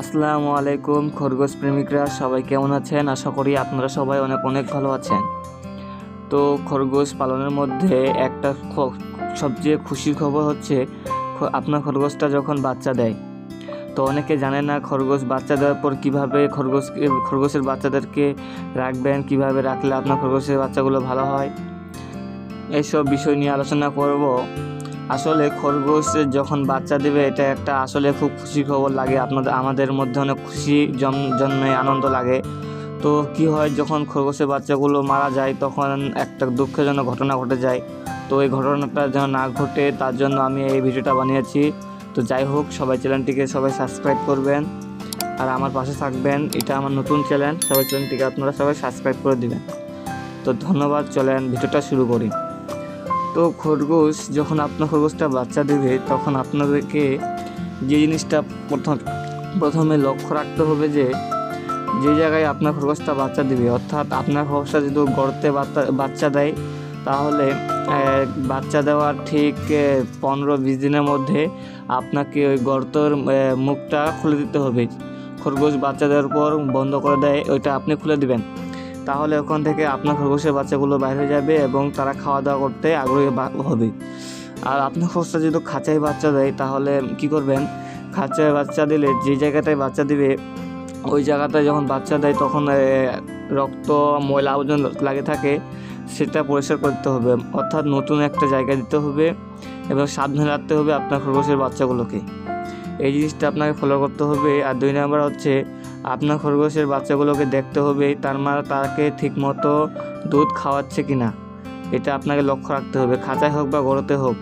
আসসালামু আলাইকুম, খরগোশ প্রেমিকরা, সবাই কেমন আছেন? আশা করি আপনারা সবাই অনেক অনেক ভালো আছেন। তো খরগোশ পালনের মধ্যে একটা সবচেয়ে খুশির খবর হচ্ছে আপনার খরগোশটা যখন বাচ্চা দেয়, তো অনেকে জানে না খরগোশ বাচ্চা দেওয়ার পর কীভাবে খরগোশ খরগোশের বাচ্চাদেরকে রাখবেন, কীভাবে রাখলে আপনার খরগোশের বাচ্চাগুলো ভালো হয়? এইসব বিষয় নিয়ে আলোচনা করব। আসলে খরগোশ যখন বাচ্চা দেবে, এটা একটা আসলে খুব খুশি খবর লাগে। আপনাদের, আমাদের মধ্যে অনেক খুশি জন- জন্মে আনন্দ লাগে। তো কি হয়, যখন খরগোশের বাচ্চাগুলো মারা যায়, তখন একটা দুঃখজনক ঘটনা ঘটে যায়। তো এই ঘটনাটা যেন না ঘটে, তার জন্য আমি এই ভিডিওটা বানিয়েছি। তো যাই হোক, সবাই চ্যানেলটিকে সবাই সাবস্ক্রাইব করবেন। আর আমার পাশে থাকবেন, এটা আমার নতুন চ্যানেল, সবাই চ্যানেলটিকে আপনারা সবাই সাবস্ক্রাইব করে দেবেন। তো ধন্যবাদ, চলেন ভিডিওটা শুরু করি। তো খরগোশ, যখন আপনার খরগোশটা বাচ্চা দেবে, তখন আপনাদেরকে যে জিনিসটা প্রথম প্রথমে লক্ষ্য রাখতে হবে যে যে জায়গায় আপনার খরগোশটা বাচ্চা দিবে, অর্থাৎ আপনার খরগোশটা যদি গর্তে বাচ্চা- দেয়, তাহলে বাচ্চা দেওয়ার ঠিক পনেরো বিশ দিনের মধ্যে আপনাকে ওই গর্তর মুখটা খুলে দিতে হবে। খরগোশ বাচ্চা দেওয়ার পর বন্ধ করে দেয়, ওইটা আপনি খুলে দিবেন। তাহলে ওখান থেকে আপনার খরগোশের বাচ্চাগুলো বাইরে হয়ে যাবে এবং তারা খাওয়া দাওয়া করতে আগ্রহী হবে। আর আপনার খরগোশটা যদি খাঁচায় বাচ্চা দেয়, তাহলে কি করবেন? খাঁচায় বাচ্চা দিলে যে জায়গাটায় বাচ্চা দিবে, ওই জায়গাটায় যখন বাচ্চা দেয়, তখন রক্ত, ময়লা আবর্জন লাগে থাকে, সেটা পরিষ্কার করতে হবে। অর্থাৎ নতুন একটা জায়গা দিতে হবে এবং সাবধানে রাখতে হবে আপনার খরগোশের বাচ্চাগুলোকে। এই জিনিসটা আপনাকে ফলো করতে হবে। আর দুই নাম্বার হচ্ছে আপনার খরগোশের বাচ্চাগুলোকে দেখতে হবে, তার মানে তাকে ঠিকমতো দুধ খাওয়াচ্ছে কি না এটা আপনাকে লক্ষ্য রাখতে হবে, খাঁচায় হোক বা গরুতে হোক।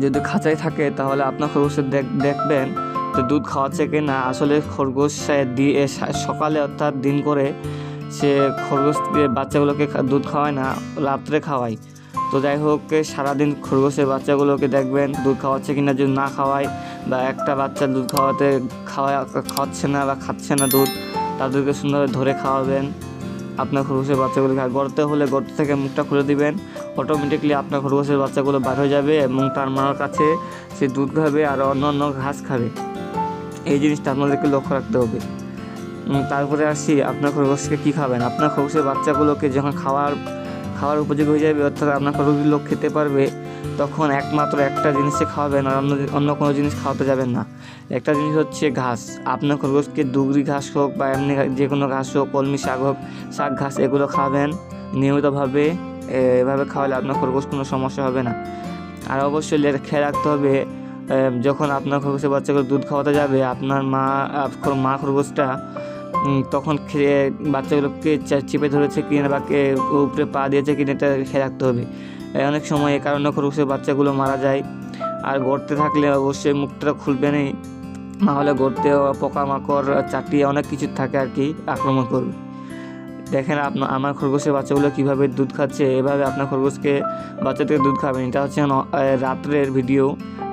যদি খাঁচায় থাকে, তাহলে আপনার খরগোশের দেখ, দেখবেন তো দুধ খাওয়াচ্ছে কি না আসলে খরগোশ সে দি- এ সা- সকালে অর্থাৎ দিন করে সে খরগোশ দিয়ে বাচ্চাগুলোকে দুধ খাওয়ায় না, রাত্রে খাওয়ায়। তো যাই হোক সারাদিন খরগোশের বাচ্চাগুলোকে দেখবেন দুধ খাওয়াচ্ছে কিনা যদি না খাওয়ায় বা একটা বাচ্চা দুধ খাওয়াতে খাওয়া, খাওয়াচ্ছে না বা খাচ্ছে না দুধ, তাদেরকে সুন্দরভাবে ধরে খাওয়াবেন। আপনার খরগোশের বাচ্চাগুলোকে আর গর্তে হলে গর্ত থেকে মুখটা খুলে দিবেন। অটোমেটিকলি আপনার খরগোশের বাচ্চাগুলো বার হয়ে যাবে এবং তার মার কাছে সে দুধ খাবে আর অন্য অন্য ঘাস খাবে। এই জিনিসটা আপনাদেরকে লক্ষ্য রাখতে হবে। তারপরে আসি, আপনার খরগোশকে কী খাবেন? আপনার খরগোশের বাচ্চাগুলোকে যখন খাওয়ার খাওয়ার উপযোগী হয়ে যাবে, অর্থাৎ আপনার খরগোশগুলো খেতে পারবে, তখন একমাত্র একটা জিনিসে খাওয়াবেন আর অন্য অন্য কোনো জিনিস খাওয়াতে যাবেন না। একটা জিনিস হচ্ছে ঘাস। আপনার খরগোশকে দুগরি ঘাস হোক বা এমনি যে কোনো ঘাস হোক, কলমি শাক হোক, শাক ঘাস, এগুলো খাবেন। নিয়মিতভাবে এভাবে খাওয়ালে আপনার খরগোশ কোনো সমস্যা হবে না। আর অবশ্যই খেয়াল রাখতে হবে যখন আপনার খরগোশের বাচ্চাগুলো দুধ খাওয়াতে যাবে, আপনার মা মা খরগোশটা তখন খেয়ে বাচ্চাগুলোকে চেপে ধরেছে কিনা বা উপরে পা দিয়েছে কিনা এটা খেয়াল রাখতে হবে। অনেক সময় এ কারণে খরগোশের বাচ্চাগুলো মারা যায়। আর গর্তে থাকলে অবশ্যই মুখটা খুলবেনই নাহলে গর্তে পোকামাকড়, চাটি, অনেক কিছু থাকে আর কি আক্রমণ করবে। দেখেন আপনার আমার খরগোশের বাচ্চাগুলো কীভাবে দুধ খাচ্ছে, এভাবে আপনার খরগোশকে বাচ্চা থেকে দুধ খাবেন। এটা হচ্ছে রাত্রের ভিডিও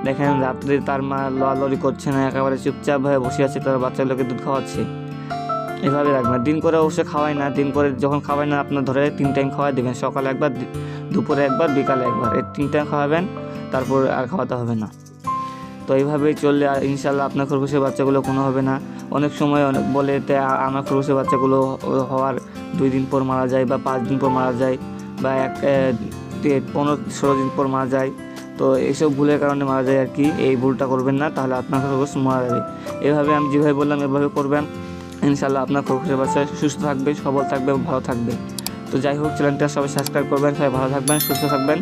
দেখেন রাত্রে তার মা লড়ালড়ি করছে না, একেবারে চুপচাপ হয়ে বসে আছে, তার বাচ্চাগুলোকে দুধ খাওয়াচ্ছে। এভাবে রাখবেন দিন করে অবশ্যই খাওয়াই না, দিন করে যখন খাওয়াই না, আপনার ধরে তিন টাইম খাওয়াই দেবেন। সকালে একবার দুপুরে একবার, বিকালে একবার। এই তিন টাইম খাওয়াবেন, তারপর আর খাওয়াতে হবে না। তো এইভাবেই চললে আর ইনশাল্লাহ আপনার খরগোশের বাচ্চাগুলো কোনো হবে না। অনেক সময় অনেক বলে তে আমার খরগোশের বাচ্চাগুলো হওয়ার দুই দিন পর মারা যায় বা পাঁচ দিন পর মারা যায় বা এক পনেরো, ষোলো দিন পর মারা যায়। তো এইসব ভুলের কারণে মারা যায় আর কি। এই ভুলটা করবেন না, তাহলে আপনার খরগোশ মারা যাবে। এভাবে আমি যেভাবে বললাম, এভাবে করবেন। ইনশাল্লাহ আপনার খরগোশের বাচ্চা সুস্থ থাকবে, সবল থাকবে ভালো থাকবে। তো যাই হোক চ্যানেলটা সবাই সাবস্ক্রাইব করবেন, সবাই ভালো থাকবেন, সুস্থ থাকবেন।